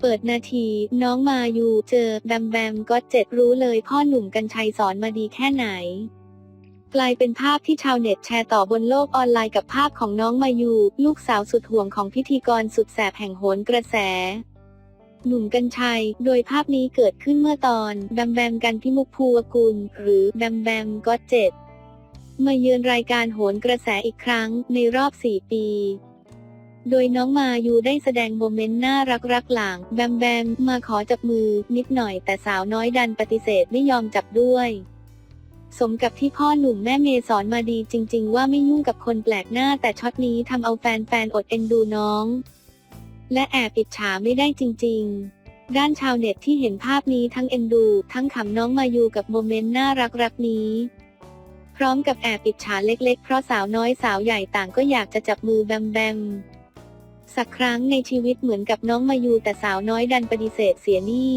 เปิดนาที น้องมาอยู่เจอแบมแบมก็เจ็ดรู้เลยพ่อหนุ่มกัญชัยสอนมาดีแค่ไหน กลายเป็นภาพที่ชาวเน็ตแชร์ต่อบนโลกออนไลน์กับภาพของน้องมายูลูกสาวสุดห่วงของพิธีกรสุดแสบแห่งโหนกระแส หนุ่มกัญชัย โดยภาพนี้เกิดขึ้นเมื่อตอนแบมแบมกันพิมุกภูวกุล หรือแบมแบมก็เจ็ดมาเยือนรายการโหนกระแสอีกครั้งในรอบ 4 ปี โดยน้องมายูได้แสดงโมเมนต์น่ารักรักหลังแบมแบมมาขอจับมือนิดหน่อยแต่สาวน้อยดันปฏิเสธไม่ยอมจับด้วย สมกับที่พ่อหนุ่มแม่เมย์สอนมาดีจริง ๆ ว่าไม่ยุ่งกับคนแปลกหน้าแต่ช็อตนี้ทำเอาแฟนๆอดเอ็นดูน้อง และแอบอิจฉาไม่ได้จริง ๆด้านชาวเน็ตที่เห็นภาพนี้ทั้งเอ็นดู ทั้งขำน้องมายูกับโมเมนต์น่ารักรักนี้ พร้อมกับแอบอิจฉาเล็กๆ เพราะสาวน้อยสาวใหญ่ต่างก็อยากจะจับมือแบมแบม สักครั้งในชีวิตเหมือนกับน้องมายูแต่สาวน้อยดันปฏิเสธเสียนี่